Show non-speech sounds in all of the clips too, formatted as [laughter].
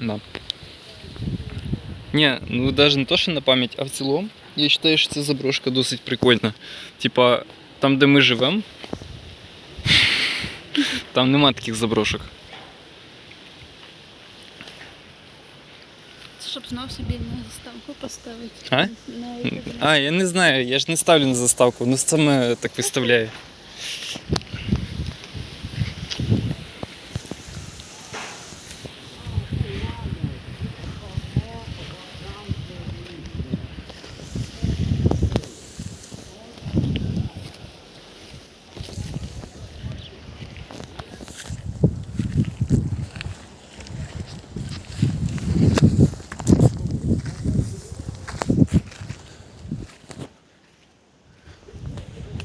Да. Не, ну даже не то, що на пам'ять, а в цілому, я вважаю, що ця заброшка досить прикольна. Типа, там, де ми живемо, [laughs] там нема таких заброшок. Щоб знов собі на заставку поставити. А? На YouTube. А, я не знаю, я ж не ставлю на заставку, ну саме так виставляє.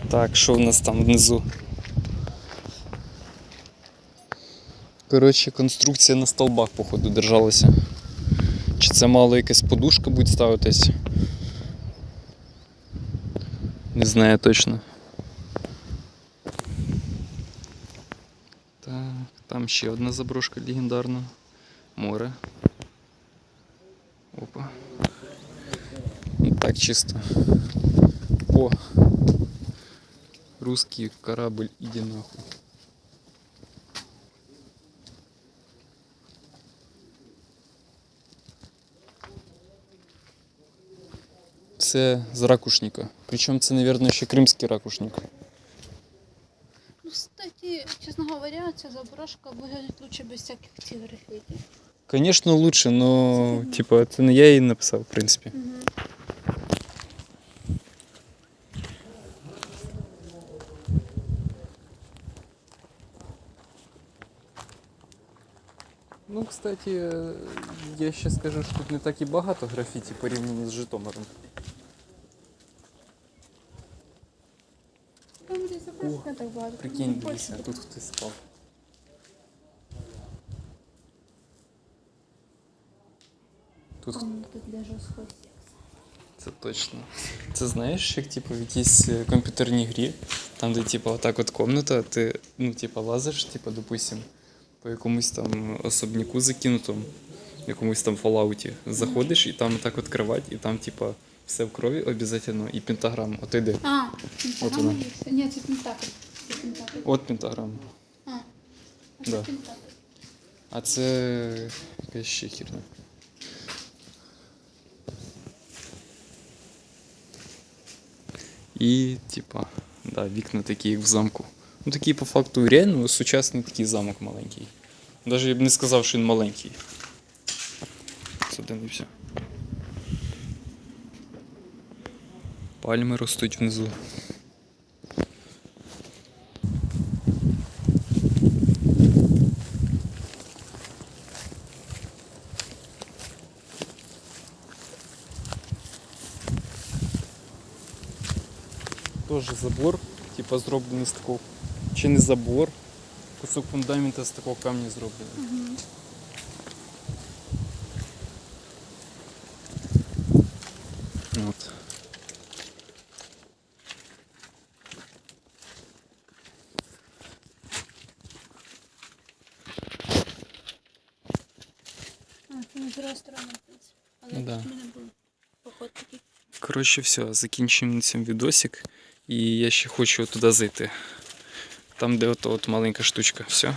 Так, що в нас там внизу? Коротше, конструкція на столбах, походу, держалася. Чи це мало якась подушка буде ставитись? Не знаю точно. Так, там ще одна заброшка легендарна. Море. Опа. Ну, Так чисто. О, Русский корабль, иди нахуй. Це з ракушника. Причому це, мабуть, ще кримський ракушник. Ну, кстати, чесно говоря, ця заброшка виглядить лучше без всяких цих графіті. Звісно, лучше, но типа, це не я її написав, в принципі. Угу. Ну, кстати, я ще скажу, що тут не так і багато графіті порівняно з Житомиром. Багато. Прикинь, дивися, тут хтось спав. Тут. Це точно. Це знаєш, як типу в якійсь е, комп'ютерній грі, там, де типу отак от комната, ти ну, типу, лазиш, типу, допустим, по якомусь там особняку закинутому, якомусь там фоллауті, заходиш і там так от кровать, і там, типу, все в крові обов'язково, і пентаграма. От іди. А, От пентаграма вона. Ні, це пентакль. Це пентакль. От пентаграма. А, Да. пентакль. А це якась ще херня. І, типа, да, вікна такі, як в замку. Ну такий по факту реально сучасний такий замок маленький. Навіть я б не сказав, що він маленький. Задивився. Пальми ростуть внизу. Тоже забор, типа зроблений з такого. Чи не забор, кусок фундамента з такого камня зроблений. Угу. От. А, це не з другої сторони, в принципі. Але Да. тут ми не були. Поход такий. Коротше, все, закінчуємо на цьому відосик. І я ще хочу туди зайти. Там, де от, от маленька штучка. Все.